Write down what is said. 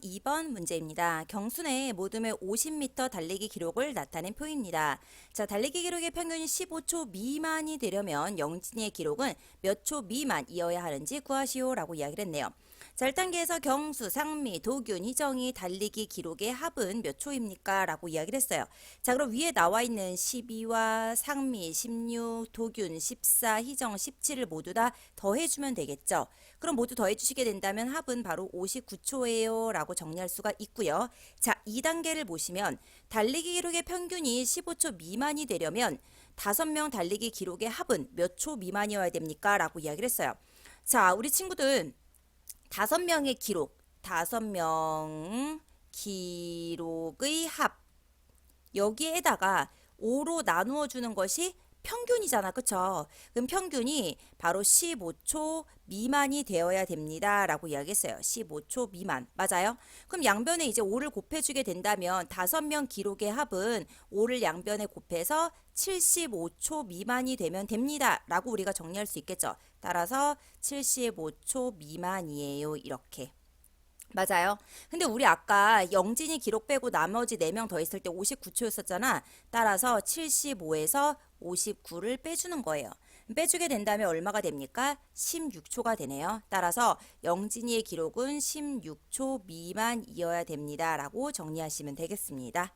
2번 문제입니다. 경순의 모둠의 50m 달리기 기록을 나타낸 표입니다. 자, 달리기 기록의 평균이 15초 미만이 되려면 영진이의 기록은 몇 초 미만이어야 하는지 구하시오라고 이야기를 했네요. 자, 1단계에서 경수, 상미, 도균, 희정이 달리기 기록의 합은 몇 초입니까? 라고 이야기를 했어요. 자, 그럼 위에 나와 있는 12와 상미, 16, 도균, 14, 희정, 17을 모두 다 더해주면 되겠죠. 그럼 모두 더해주시게 된다면 합은 바로 59초예요. 라고 정리할 수가 있고요. 자, 2단계를 보시면 달리기 기록의 평균이 15초 미만이 되려면 5명 달리기 기록의 합은 몇 초 미만이어야 됩니까? 라고 이야기를 했어요. 자, 우리 친구들 다섯 명의 기록, 다섯 명 기록의 합. 여기에다가 5로 나누어 주는 것이 평균이잖아. 그쵸? 그럼 평균이 바로 15초 미만이 되어야 됩니다. 라고 이야기했어요. 15초 미만. 맞아요? 그럼 양변에 이제 5를 곱해주게 된다면 5명 기록의 합은 5를 양변에 곱해서 75초 미만이 되면 됩니다. 라고 우리가 정리할 수 있겠죠. 따라서 75초 미만이에요. 이렇게. 맞아요. 근데 우리 아까 영진이 기록 빼고 나머지 4명 더 있을 때 59초였었잖아. 따라서 75에서 59를 빼주는 거예요. 빼주게 된다면 얼마가 됩니까? 16초가 되네요. 따라서 영진이의 기록은 16초 미만이어야 됩니다. 라고 정리하시면 되겠습니다.